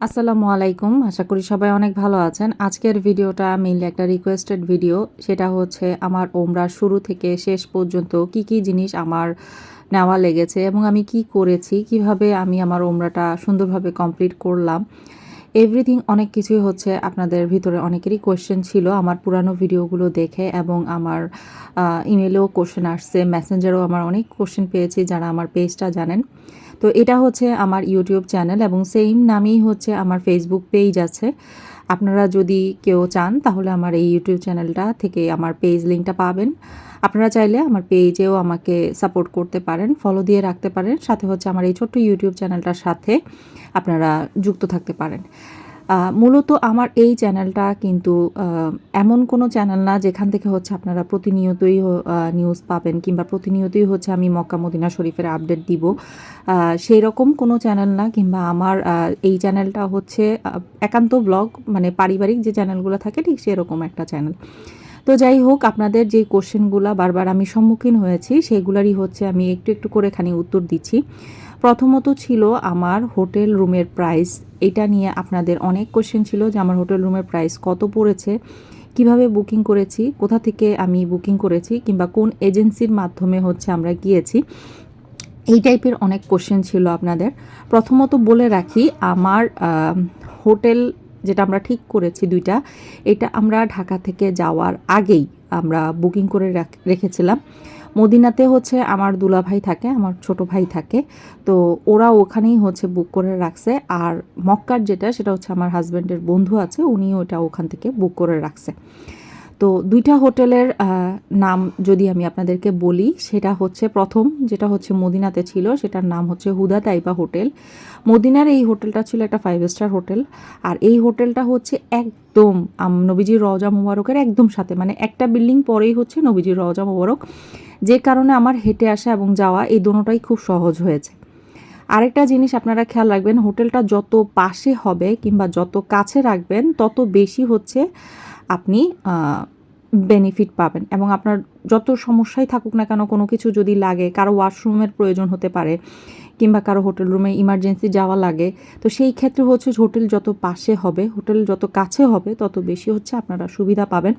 আসসালামু আলাইকুম। আশা করি সবাই অনেক ভালো আছেন। আজকের ভিডিওটা মেইনলি একটা রিকোয়েস্টেড ভিডিও সেটা হচ্ছে আমার ওমরা শুরু থেকে শেষ পর্যন্ত কি কি জিনিস আমার নেওয়া লেগেছে এবং আমি কি করেছি, কীভাবে আমি আমার ওমরাটা সুন্দরভাবে কমপ্লিট করলাম। এভরিথিং অনেক কিছুই হচ্ছে আপনাদের ভিতরে অনেকেরই কোয়েশ্চেন ছিল আমার পুরানো ভিডিওগুলো দেখে এবং আমার ইমেলেও কোশ্চেন আসছে মেসেঞ্জারেও আমার অনেক কোশ্চেন পেয়েছি যারা আমার পেজটা জানেন। তো এটা হচ্ছে আমার ইউটিউব চ্যানেল এবং সেম নামেই হচ্ছে আমার ফেসবুক পেজ আছে। আপনারা যদি কেউ চান, তাহলে আমার এই ইউটিউব চ্যানেলটা থেকে আমার পেজ লিঙ্কটা পাবেন। আপনারা চাইলে আমার পেজেও আমাকে সাপোর্ট করতে পারেন ফলো দিয়ে রাখতে পারেন। সাথে হচ্ছে আমার এই ছোট্ট ইউটিউব চ্যানেলটার সাথে আপনারা যুক্ত থাকতে পারেন। মূলত আমার এই চ্যানেলটা কিন্তু এমন কোনো চ্যানেল না যেখান থেকে হচ্ছে আপনারা প্রতিনিয়তই নিউজ পাবেন কিংবা প্রতিনিয়তই হচ্ছে আমি মক্কা মদিনা শরীফের আপডেট দিব। সেই রকম কোনো চ্যানেল না কিংবা আমার এই চ্যানেলটা হচ্ছে একান্ত ব্লগ মানে পারিবারিক যে চ্যানেলগুলো থাকে ঠিক সেরকম একটা চ্যানেল। তো যাই হোক, আপনাদের যে কোশ্চেনগুলো বারবার আমি সম্মুখীন হয়েছি, সেগুলারই হচ্ছে আমি একটু একটু করে খানি উত্তর দিচ্ছি। প্রথমত ছিল আমার হোটেল রুমের প্রাইস। এটা নিয়ে আপনাদের অনেক কোশ্চেন ছিল যে আমার হোটেল রুমের প্রাইস কত পড়েছে, কীভাবে বুকিং করেছি, কোথা থেকে আমি বুকিং করেছি, কিংবা কোন এজেন্সির মাধ্যমে হচ্ছে আমরা গিয়েছি, এই টাইপের অনেক কোশ্চেন ছিল আপনাদের। প্রথমত বলে রাখি, আমার হোটেল যেটা আমরা ঠিক করেছি দুইটা, এটা আমরা ঢাকা থেকে যাওয়ার আগেই আমরা বুকিং করে রাখ- রেখেছিলাম। মদিনাতে হচ্ছে আমার দুলা ভাই থাকে, আমার ছোট ভাই থাকে। তো ওরা ওখানেই হচ্ছে বুক করে রাখছে। আর মক্কার যেটা, সেটা হচ্ছে আমার হাজব্যান্ডের বন্ধু আছে, উনিও ওটা ওখান থেকে বুক করে রাখছে। তো দুইটা হোটেলের নাম যদি আমি আপনাদেরকে বলি, সেটা হচ্ছে প্রথম, যেটা হচ্ছে মদিনাতে ছিল, সেটার নাম হচ্ছে হুদা তাইবা হোটেল। মদিনার এই হোটেলটা ছিল একটা ফাইভ স্টার হোটেল, আর এই হোটেলটা হচ্ছে একদম নবীজির রওজা মুবারকের একদম সাথে মানে একটা বিল্ডিং পরেই হচ্ছে নবীজির রওজা মুবারক। যে কারণে আমার হেঁটে আসা এবং যাওয়া এই দুটোটাই খুব সহজ হয়েছে। আরেকটা জিনিস আপনারা খেয়াল রাখবেন, হোটেলটা যত পাশে হবে কিংবা যত কাছে রাখবেন, তত বেশি হচ্ছে আপনি বেনিফিট পাবেন। এবং আপনার যত সমস্যাই থাকুক না কেন, কোনো কিছু যদি লাগে, কারও ওয়াশরুমের প্রয়োজন হতে পারে, কিংবা কারও হোটেল রুমে ইমার্জেন্সি যাওয়া লাগে, তো সেই ক্ষেত্রে হচ্ছে হোটেল যত পাশে হবে হোটেল যত কাছে হবে, তত বেশি হচ্ছে আপনারা সুবিধা পাবেন।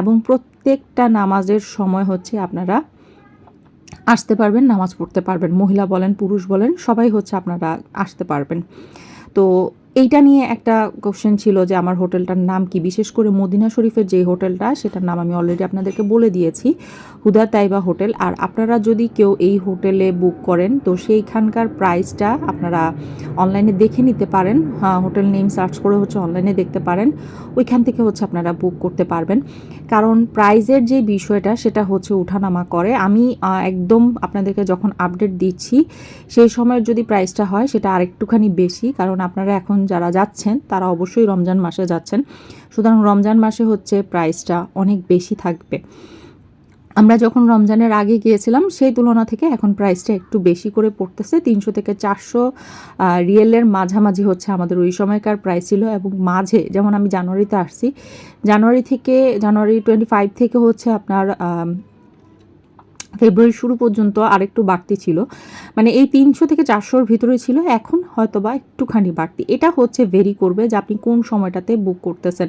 এবং প্রত্যেকটা নামাজের সময় হচ্ছে আপনারা আসতে পারবেন, নামাজ পড়তে পারবেন। মহিলা বলেন, পুরুষ বলেন, সবাই হচ্ছে আপনারা আসতে পারবেন। তো এইটা নিয়ে একটা কোশ্চেন ছিল যে আমার হোটেলটার নাম কি? বিশেষ করে মদিনা শরীফের যে হোটেলটা সেটার নাম আমি অলরেডি আপনাদেরকে বলে দিয়েছি। হুদা তাইবা হোটেল। আর আপনারা যদি কেউ এই হোটেলে বুক করেন তো সেইখানকার প্রাইসটা আপনারা অনলাইনে দেখে নিতে পারেন। হ্যাঁ, হোটেল নেম সার্চ করে হচ্ছে অনলাইনে দেখতে পারেন। ওইখান থেকে হচ্ছে আপনারা বুক করতে পারবেন। কারণ প্রাইজের যে বিষয়টা সেটা হচ্ছে উঠানামা করে। আমি একদম আপনাদেরকে যখন আপডেট দিচ্ছি সেই সময়ের যদি প্রাইসটা হয় সেটা আরেকটুখানি বেশি। কারণ আপনারা এখন যারা যাচ্ছেন, তারা অবশ্যই রমজান মাসে যাচ্ছেন। সুতরাং রমজান মাসে হচ্ছে প্রাইসটা অনেক বেশি থাকবে। আমরা যখন রমজানের আগে গিয়েছিলাম, সেই তুলনা থেকে এখন প্রাইসটা একটু বেশি করে পড়তেছে। তিনশো থেকে চারশো রিয়েলের মাঝামাঝি হচ্ছে আমাদের ওই সময়কার প্রাইস ছিল এবং মাঝে, যেমন আমি জানুয়ারিতে আসছি, জানুয়ারি থেকে, জানুয়ারি টোয়েন্টি ফাইভ থেকে হচ্ছে আপনার ফেব্রুয়ারি শুরু পর্যন্ত আরেকটু বাড়তি ছিল। মানে এই তিনশো থেকে চারশোর ভিতরে ছিল, এখন হয়তো বা একটুখানি বাড়তি। এটা হচ্ছে ভেরি করবে যে আপনি কোন সময়টাতে বুক করতেছেন।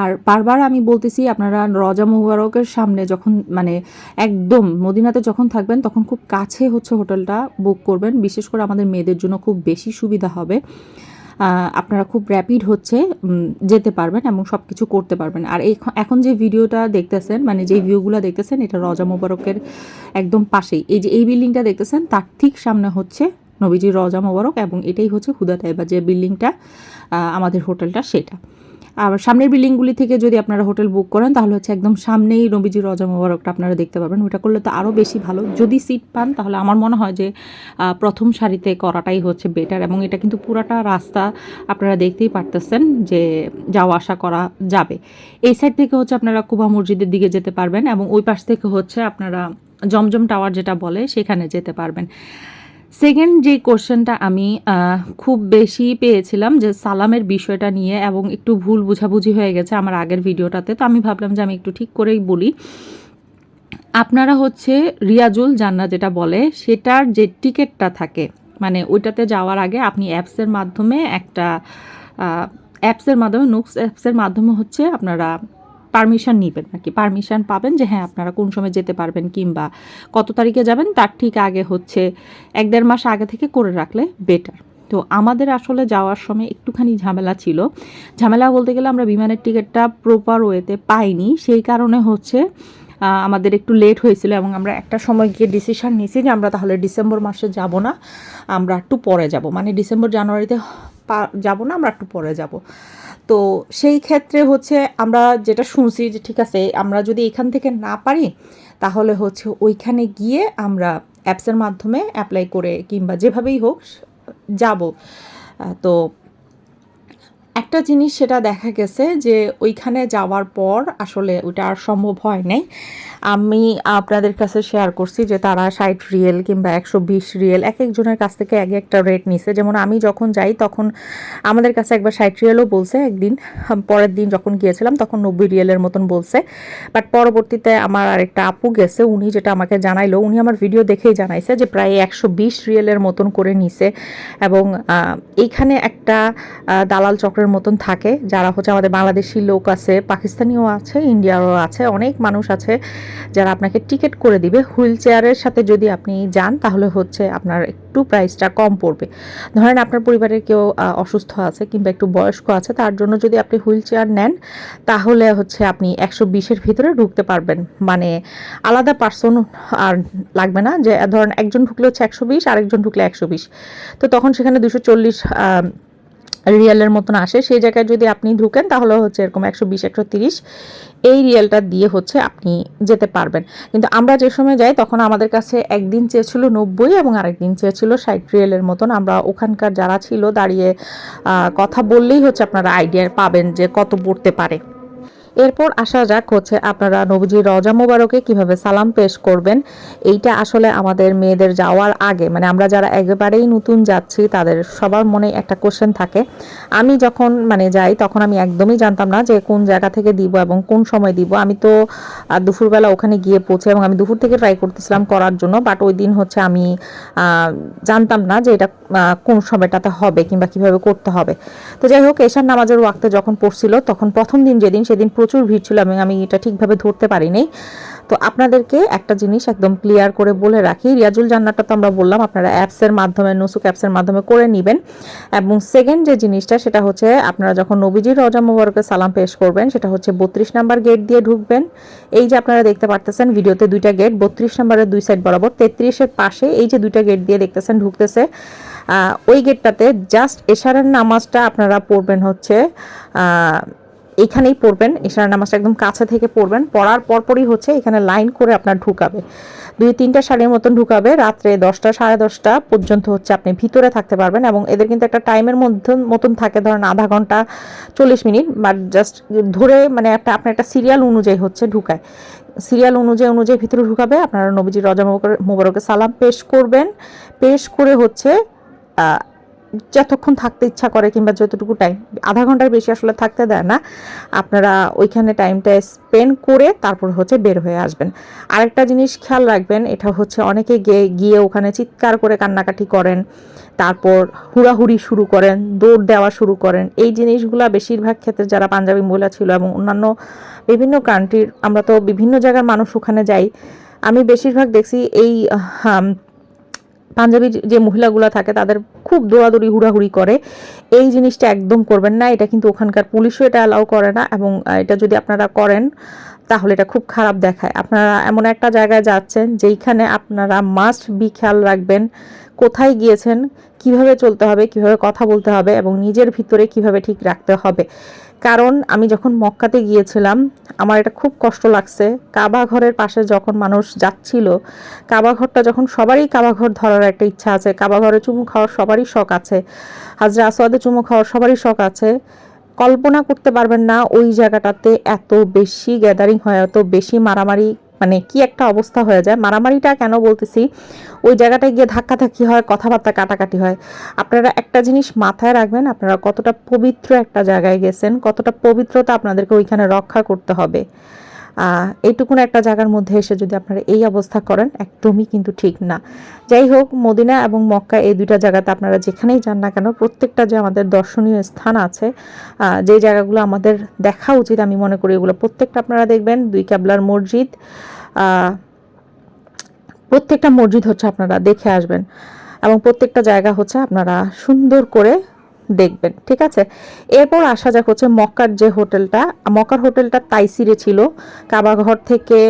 আর বারবার আমি বলতেছি, আপনারা রজা মুবারকের সামনে যখন মানে একদম মদিনাতে যখন থাকবেন, তখন খুব কাছে হচ্ছে হোটেলটা বুক করবেন। বিশেষ করে আমাদের মেয়েদের জন্য খুব বেশি সুবিধা হবে। আপনারা খুব র্যাপিড হচ্ছে যেতে পারবেন এবং সব কিছু করতে পারবেন। আর এখন যে ভিডিওটা দেখতেছেন মানে যে ভিউগুলো দেখতেছেন, এটা রজা মোবারকের একদম পাশেই। এই যে এই বিল্ডিংটা দেখতেছেন, তার ঠিক সামনে হচ্ছে নবীজির রজা মোবারক এবং এটাই হচ্ছে হুদা তাইবা যে বিল্ডিংটা আমাদের হোটেলটা, সেটা। আর সামনের বিল্ডিংগুলি থেকে যদি আপনারা হোটেল বুক করেন, তাহলে হচ্ছে একদম সামনেই নবীজির রজা মোবারকটা আপনারা দেখতে পারবেন। ওটা করলে তো আরও বেশি ভালো। যদি সিট পান, তাহলে আমার মনে হয় যে প্রথম সারিতে করাটাই হচ্ছে বেটার এবং এটা কিন্তু পুরাটা রাস্তা আপনারা দেখতেই পারতেছেন যে, যাওয়া আসা করা যাবে। এই সাইড থেকে হচ্ছে আপনারা কুবা মসজিদের দিকে যেতে পারবেন এবং ওই পাশ থেকে হচ্ছে আপনারা জমজম টাওয়ার যেটা বলে, সেখানে যেতে পারবেন। সেকেন্ড যে কোশ্চেনটা আমি খুব বেশি পেয়েছিলাম যে সালামের বিষয়টা নিয়ে এবং একটু ভুল বুঝাবুঝি হয়ে গেছে আমার আগের ভিডিওটাতে, তো আমি ভাবলাম যে আমি একটু ঠিক করেই বলি। আপনারা হচ্ছে রিয়াজুল জান্না যেটা বলে, সেটার যে টিকিটটা থাকে মানে ওইটাতে যাওয়ার আগে আপনি অ্যাপসের মাধ্যমে একটা অ্যাপসের মাধ্যমে নুক্স অ্যাপসের মাধ্যমে হচ্ছে আপনারা পারমিশন নেবেন আর কি পারমিশন পাবেন যে হ্যাঁ আপনারা কোন সময় যেতে পারবেন কিংবা কত তারিখে যাবেন, তার ঠিক আগে হচ্ছে এক দেড় মাস আগে থেকে করে রাখলে বেটার তো আমাদের আসলে যাওয়ার সময় একটুখানি ঝামেলা ছিল। ঝামেলা বলতে গেলে আমরা বিমানের টিকিটটা প্রপার ওয়েতে পাইনি। সেই কারণে হচ্ছে আমাদের একটু লেট হয়েছিল এবং আমরা একটা সময় গিয়ে ডিসিশন নিয়েছি যে আমরা তাহলে ডিসেম্বর মাসে যাব না, আমরা একটু পরে যাব। মানে ডিসেম্বর জানুয়ারিতে যাব না, আমরা একটু পরে যাব। তো সেই ক্ষেত্রে হচ্ছে আমরা যেটা শুনছি যে ঠিক আছে, আমরা যদি এখান থেকে না পারি, তাহলে হচ্ছে ওইখানে গিয়ে আমরা অ্যাপসের মাধ্যমে অ্যাপ্লাই করে কিংবা যেভাবেই হোক, যাব। তো একটা জিনিস সেটা দেখা গেছে যে ওইখানে যাওয়ার পর আসলে ওইটা আর সম্ভব হয় নাই। আমি আপনাদের কাছে শেয়ার করছি যে তারা ষাট রিয়েল কিংবা একশো বিশ রিয়েল এক একজনের কাছ থেকে এক একটা রেট নিছে। যেমন আমি যখন যাই তখন আমাদের কাছে একবার ষাট রিয়েলও বলছে একদিন। পরের দিন যখন গিয়েছিলাম তখন নব্বই রিয়েলের মতন বলছে। বাট পরবর্তীতে আমার আরেকটা আপু গেছে, উনি যেটা আমাকে জানাইলো, উনি আমার ভিডিও দেখেই জানাইছে যে প্রায় একশো বিশ রিয়েলের মতন করে নিছে। এবং এইখানে একটা দালাল দালাল চক্রের মতন থাকে, যারা হচ্ছে আমাদের বাংলাদেশি লোক আছে, পাকিস্তানিও আছে, ইন্ডিয়ারও আছে, অনেক মানুষ আছে যারা আপনাকে টিকিট করে দিবে। হুইল চেয়ারের সাথে যদি আপনি যান, তাহলে হচ্ছে আপনার একটু প্রাইসটা কম পড়বে। ধরেন আপনার পরিবারের কেউ অসুস্থ আছে কিংবা একটু বয়স্ক আছে, তার জন্য যদি আপনি হুইল চেয়ার নেন, তাহলে হচ্ছে আপনি একশো বিশের ভিতরে ঢুকতে পারবেন। মানে আলাদা পার্সন আর লাগবে না যে, ধরেন একজন ঢুকলে হচ্ছে একশো বিশ, আরেকজন ঢুকলে একশো বিশ। তো তখন সেখানে দুশো চল্লিশ রিয়েলের মতন আসে। সেই জায়গায় যদি আপনি ঢুকেন, তাহলে হচ্ছে এরকম একশো বিশ, একশো তিরিশ এই রিয়েলটা দিয়ে হচ্ছে আপনি যেতে পারবেন। কিন্তু আমরা যে সময় যাই, তখন আমাদের কাছে একদিন চেয়েছিল নব্বই এবং আরেকদিন চেয়েছিল ষাট রিয়েলের মতন। আমরা ওখানকার যারা ছিল দাঁড়িয়ে কথা বললেই হচ্ছে আপনারা আইডিয়া পাবেন যে কত পড়তে পারে। এরপর আসা যাক হচ্ছে আপনারা নবীজির রজা মোবারকে কীভাবে সালাম পেশ করবেন। এইটা আসলে আমাদের মেয়েদের যাওয়ার আগে মানে আমরা যারা একেবারেই নতুন যাচ্ছি, তাদের সবার মনে একটা কোশ্চেন থাকে। আমি যখন মানে যাই, তখন আমি একদমই জানতাম না যে কোন জায়গা থেকে দিব এবং কোন সময় দিব। আমি তো দুপুরবেলা ওখানে গিয়ে পৌঁছে এবং আমি দুপুর থেকে ট্রাই করতেছিলাম করার জন্য বাট ওই দিন হচ্ছে আমি জানতাম না যে এটা কোন সময়টাতে হবে কিংবা কীভাবে করতে হবে। তো যাই হোক, এশার নামাজের ওয়াক্তে যখন পড়ছিল, তখন প্রথম দিন যেদিন, সেদিন প্রচুর ভিড় ছিল এবং আমি এটা ঠিকভাবে ধরতে পারিনি। তো আপনাদেরকে একটা জিনিস একদম ক্লিয়ার করে বলে রাখি, রিয়াজুল জান্নাতটা তো আমরা বললাম, আপনারা অ্যাপসের মাধ্যমে, নুসুক অ্যাপসের মাধ্যমে করে নেবেন। এবং সেকেন্ড যে জিনিসটা, সেটা হচ্ছে আপনারা যখন নবীজির রজা মোবারকে সালাম পেশ করবেন, সেটা হচ্ছে বত্রিশ নাম্বার গেট দিয়ে ঢুকবেন। এই যে আপনারা দেখতে পারতেছেন, ভিডিওতে দুইটা গেট বত্রিশ নাম্বারের দুই সাইড বরাবর, তেত্রিশের পাশে এই যে দুইটা গেট দিয়ে দেখতেছেন, ঢুকতেছে। ওই গেটটাতে জাস্ট এশারের নামাজটা আপনারা পড়বেন হচ্ছে আহ, এইখানেই পড়বেন এশারের নামাজটা একদম কাছে থেকে পড়বেন পড়ার পরপরই হচ্ছে এখানে লাইন করে আপনার ঢুকাবে। দুই তিনটা সাড়ের মতন ঢুকাবে রাত্রে দশটা সাড়ে দশটা পর্যন্ত হচ্ছে আপনি ভিতরে থাকতে পারবেন এবং এদের কিন্তু একটা টাইমের মধ্যে মতন থাকে ধরেন আধা ঘণ্টা চল্লিশ মিনিট বাট জাস্ট ধরে মানে একটা আপনার একটা সিরিয়াল অনুযায়ী হচ্ছে ঢুকায়। সিরিয়াল অনুযায়ী অনুযায়ী ভিতরে ঢুকাবে আপনারা নবীজি রজা মোবারক- মোবারকে সালাম পেশ করবেন। পেশ করে হচ্ছে যতক্ষণ থাকতে ইচ্ছা করে কিংবা যতটুকু টাইম আধা ঘণ্টার বেশি আসলে থাকতে দেয় না, আপনারা ওইখানে টাইমটা স্পেন্ড করে তারপর হচ্ছে বের হয়ে আসবেন। আরেকটা জিনিস খেয়াল রাখবেন, এটা হচ্ছে অনেকে গিয়ে গিয়ে ওখানে চিৎকার করে কান্নাকাটি করেন, তারপর হুড়াহুড়ি শুরু করেন, দৌড় দেওয়া শুরু করেন। এই জিনিসগুলা বেশিরভাগ ক্ষেত্রে যারা পাঞ্জাবি মহিলা ছিল এবং অন্যান্য বিভিন্ন কান্ট্রির আমরা তো বিভিন্ন জায়গার মানুষ ওখানে যাই, আমি বেশিরভাগ দেখছি এই পাঞ্জাবি যে মহিলাগুলো থাকে, তাদের খুব দৌড়াদৌড়ি, হুড়াহুড়ি করে। এই জিনিসটা একদম করবেন না, এটা কিন্তু ওখানকার পুলিশও এটা অ্যালাউ করে না এবং এটা যদি আপনারা করেন, তাহলে এটা খুব খারাপ দেখায়। আপনারা এমন একটা জায়গায় যাচ্ছেন, যেইখানে আপনারা মাস্ট বি খেয়াল রাখবেন, কোথায় গিয়েছেন, কীভাবে চলতে হবে, কীভাবে কথা বলতে হবে এবং নিজের ভিতরে কীভাবে ঠিক রাখতে হবে। কারণ আমি যখন মক্কাতে গিয়েছিলাম, আমার এটা খুব কষ্ট লাগছে। কাবা ঘরের পাশে যখন মানুষ যাচ্ছিল কাবা ঘরটা যখন সবারই কাবা ঘর ধরার একটা ইচ্ছা আছে কাবা ঘরে চুমু খাওয়ার সবারই শখ আছে, হাজরা আসওয়াদে চুমু খাওয়ার সবারই শখ আছে, কল্পনা করতে পারবেন না ওই জায়গাটাতে এত বেশি গ্যাদারিং হয়, এত বেশি মারামারি মানে কি একটা অবস্থা হয়ে যায়। মারামারিটা কেন বলতেছি? ওই জায়গাটায় গিয়ে ধাক্কাধাক্কি হয়, কথাবার্তা কাটাকাটি হয়। আপনারা একটা জিনিস মাথায় রাখবেন, আপনারা কতটা পবিত্র একটা জায়গায় গেছেন, কতটা পবিত্রতা আপনাদেরকে ওইখানে রক্ষা করতে হবে। এইটুকুন একটা জায়গার মধ্যে এসে যদি আপনারা এই অবস্থা করেন, একদমই কিন্তু ঠিক না। যাই হোক, মদিনা এবং মক্কা এই দুইটা জায়গাতে আপনারা যেখানেই যান না কেন, প্রত্যেকটা যে আমাদের দর্শনীয় স্থান আছে যে জায়গাগুলো আমাদের দেখা উচিত, আমি মনে করি এগুলো প্রত্যেকটা আপনারা দেখবেন, দুই ক্যাবলার মসজিদ প্রত্যেকটা মসজিদ হচ্ছে আপনারা দেখে আসবেন এবং প্রত্যেকটা জায়গা হচ্ছে আপনারা সুন্দর করে দেখবেন, ঠিক আছে? এরপর আসা যাক হচ্ছে মক্কার যে হোটেলটা। মক্কার হোটেলটা তাইসিরে ছিল। কাবাঘর থেকে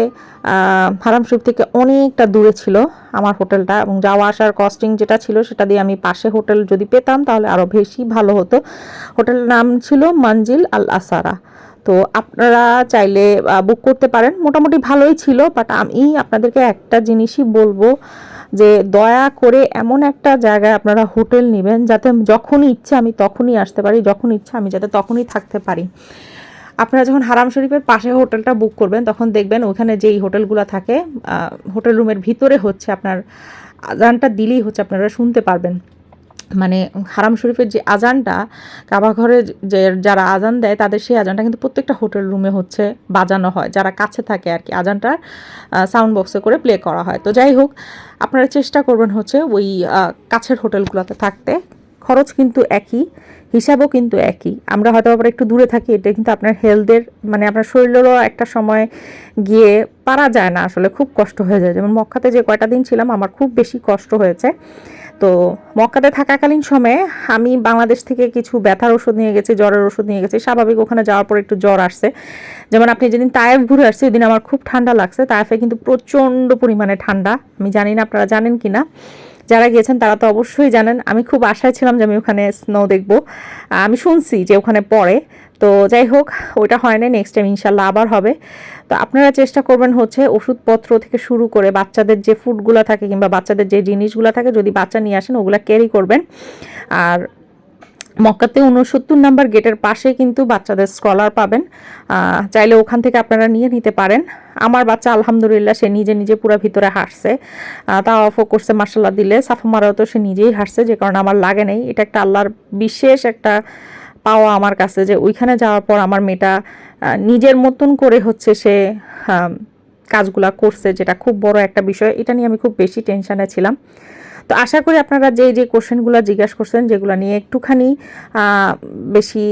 হারাম শরীফ থেকে অনেকটা দূরে ছিল আমার হোটেলটা এবং যাওয়া আসার কস্টিং যেটা ছিল সেটা দিয়ে আমি পাশে হোটেল যদি পেতাম তাহলে আরও বেশি ভালো হতো। হোটেলের নাম ছিল মঞ্জিল আল আসারা তো আপনারা চাইলে বুক করতে পারেন। মোটামুটি ভালোই ছিল বাট আমি আপনাদেরকে একটা জিনিসই বলব যে, দয়া করে এমন একটা জায়গায় আপনারা হোটেল নেবেন যাতে যখনই ইচ্ছে আমি তখনই আসতে পারি যখন ইচ্ছে আমি যাতে তখনই থাকতে পারি। আপনারা যখন হারাম শরীফের পাশে হোটেলটা বুক করবেন, তখন দেখবেন ওখানে যেই হোটেলগুলো থাকে হোটেল রুমের ভিতরে হচ্ছে আপনার আজানটা দিলেই হচ্ছে আপনারা শুনতে পারবেন। মানে হারাম শরীফের যে আজানটা কাবা ঘরে যে যারা আজান দেয়, তাদের সেই আজানটা কিন্তু প্রত্যেকটা হোটেল রুমে হচ্ছে বাজানো হয়। যারা কাছে থাকে আর কি আজানটার সাউন্ড বক্সে করে প্লে করা হয়। তো যাই হোক, আপনারা চেষ্টা করবেন হচ্ছে ওই কাছের হোটেলগুলোতে থাকতে। খরচ কিন্তু একই, হিসাবও কিন্তু একই। আমরা হয়তো আবার একটু দূরে থাকি, এটা কিন্তু আপনার হেলথের মানে আপনার শরীরেরও একটা সময় গিয়ে পারা যায় না। আসলে খুব কষ্ট হয়ে যায়। যেমন মক্কাতে যে কয়টা দিন ছিলাম, আমার খুব বেশি কষ্ট হয়েছে। তো মক্কাতে থাকাকালীন সময়ে আমি বাংলাদেশ থেকে কিছু ব্যথার ওষুধ নিয়ে গেছি, জ্বরের ওষুধ নিয়ে গেছি। স্বাভাবিক ওখানে যাওয়ার পর একটু জ্বর আসছে। যেমন আপনি যেদিন তায়েফ ঘুরে আসছে ওই দিন আমার খুব ঠান্ডা লাগছে। তায়েফে কিন্তু প্রচণ্ড পরিমাণে ঠান্ডা। আমি জানি না আপনারা জানেন কি না। যারা গিয়েছেন তারা তো অবশ্যই জানেন। আমি খুব আশায় ছিলাম যে আমি ওখানে স্নো দেখব। আমি শুনছি যে ওখানে পড়ে। তো যাই হোক, ওইটা হয় না নেক্সট টাইম ইনশাল্লাহ আবার হবে। তো আপনারা চেষ্টা করবেন হচ্ছে ওষুধপত্র থেকে শুরু করে বাচ্চাদের যে ফুডগুলো থাকে কিংবা বাচ্চাদের যে জিনিসগুলো থাকে, যদি বাচ্চা নিয়ে আসেন, ওগুলো ক্যারি করবেন। আর মক্কাতে উনসত্তর নাম্বার গেটের পাশে কিন্তু বাচ্চাদের স্কলার পাবেন। চাইলে ওখান থেকে আপনারা নিয়ে নিতে পারেন। আমার বাচ্চা আলহামদুলিল্লাহ সে নিজে নিজে পুরো ভিতরে হাসছে তা অফও করছে মার্শাল্লাহ দিলে। সাফা মারাও তো সে নিজেই হাসছে যে কারণে আমার লাগে নেই। এটা একটা আল্লাহর বিশেষ একটা পাওয়া আমার কাছে যে ওইখানে যাওয়ার পর আমার মেয়েটা নিজের মতন করে হচ্ছে সে কাজগুলা করছে, যেটা খুব বড় একটা বিষয়, এটা নিয়ে আমি খুব বেশি টেনশানে ছিলাম। তো আশা করি আপনারা যে যে কোশ্চেনগুলো জিজ্ঞাসা করছেন, যেগুলো নিয়ে একটুখানি বেশি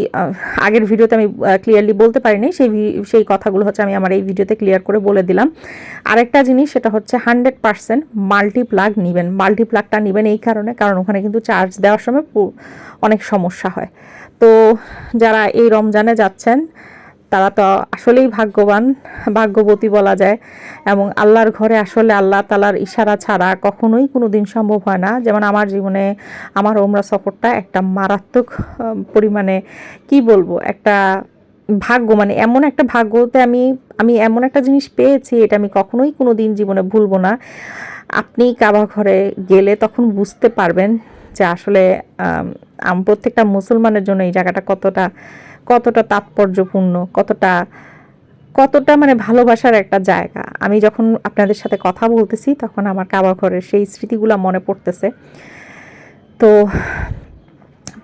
আগের ভিডিওতে আমি ক্লিয়ারলি বলতে পারিনি, সেই সেই কথাগুলো হচ্ছে আমি আমার এই ভিডিওতে ক্লিয়ার করে বলে দিলাম। আরেকটা জিনিস, সেটা হচ্ছে হান্ড্রেড পারসেন্ট মাল্টি প্লাগ নেবেন। মাল্টিপ্লাগটা নেবেন এই কারণে, কারণ ওখানে কিন্তু চার্জ দেওয়ার সময় অনেক সমস্যা হয়। তো যারা এই রমজানে যাচ্ছেন তারা তো আসলেই ভাগ্যবান, ভাগ্যবতী বলা যায়। এবং আল্লাহর ঘরে আসলে আল্লাহ তালার ইশারা ছাড়া কখনোই কোনো দিন সম্ভব হয় না। যেমন আমার জীবনে আমার ওমরা সফরটা একটা মারাত্মক পরিমাণে কি বলব, একটা ভাগ্য মানে এমন একটা ভাগ্যতে আমি আমি এমন একটা জিনিস পেয়েছি, এটা আমি কখনোই কোনো দিন জীবনে ভুলবো না। আপনি কাবা ঘরে গেলে তখন বুঝতে পারবেন যে আসলে প্রত্যেকটা মুসলমানের জন্য এই জায়গাটা কতটা কতটা তাৎপর্যপূর্ণ, কতটা কতটা মানে ভালোবাসার একটা জায়গা। আমি যখন আপনাদের সাথে কথা বলতেছি, তখন আমার কাবা ঘরের সেই স্মৃতিগুলো মনে পড়তেছে। তো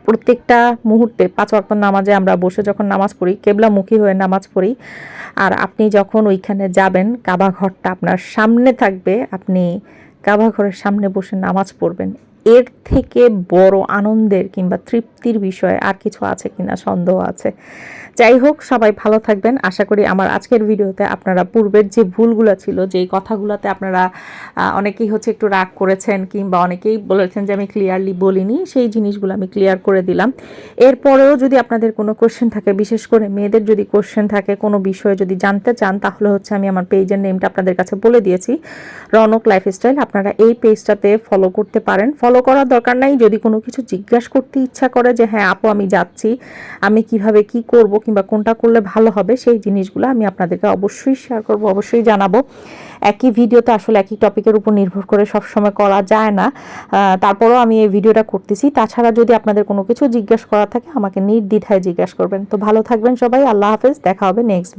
প্রত্যেকটা মুহূর্তে পাঁচ ওয়াক্ত নামাজে আমরা বসে যখন নামাজ পড়ি, কেবলামুখী হয়ে নামাজ পড়ি, আর আপনি যখন ওইখানে যাবেন, কাবা ঘরটা আপনার সামনে থাকবে, আপনি কাবা ঘরের সামনে বসে নামাজ পড়বেন। এর থেকে বড় আনন্দের কিংবা তৃপ্তির বিষয় আর কিছু আছে কিনা, সন্দেহ আছে। যাই হোক, সবাই ভালো থাকবেন। আশা করি আমার আজকের ভিডিওতে আপনারা পূর্বের যে ভুলগুলো ছিল, যেই কথাগুলোতে আপনারা অনেকেই হচ্ছে একটু রাগ করেছেন কিংবা অনেকেই বলেছেন যে আমি ক্লিয়ারলি বলিনি, সেই জিনিসগুলো আমি ক্লিয়ার করে দিলাম। এরপরেও যদি আপনাদের কোনো কোশ্চেন থাকে, বিশেষ করে মেয়েদের যদি কোশ্চেন থাকে, কোনো বিষয়ে যদি জানতে চান, তাহলে হচ্ছে আমি আমার পেজের নেমটা আপনাদের কাছে বলে দিয়েছি। রনক লাইফস্টাইল আপনারা এই পেজটাতে ফলো করতে পারেন। ফলো করার দরকার নাই। যদি কোনো কিছু জিজ্ঞাসা করতে ইচ্ছা করে যে হ্যাঁ আপু, আমি যাচ্ছি, আমি কীভাবে কি করব কিংবা কোনটা করলে ভালো হবে? সেই জিনিসগুলো আমি আপনাদেরকে অবশ্যই শেয়ার করব, অবশ্যই জানাব। একই ভিডিওতে আসলে একই টপিকের উপর নির্ভর করে সব সময় করা যায় না। তারপরেও আমি এই ভিডিওটা করতেছি। তাছাড়া যদি আপনাদের কোনো কিছু জিজ্ঞাসা করা থাকে, আমাকে নির্দ্বিধায় জিজ্ঞাসা করবেন। তো ভালো থাকবেন সবাই। আল্লাহ হাফেজ। দেখা হবে নেক্সট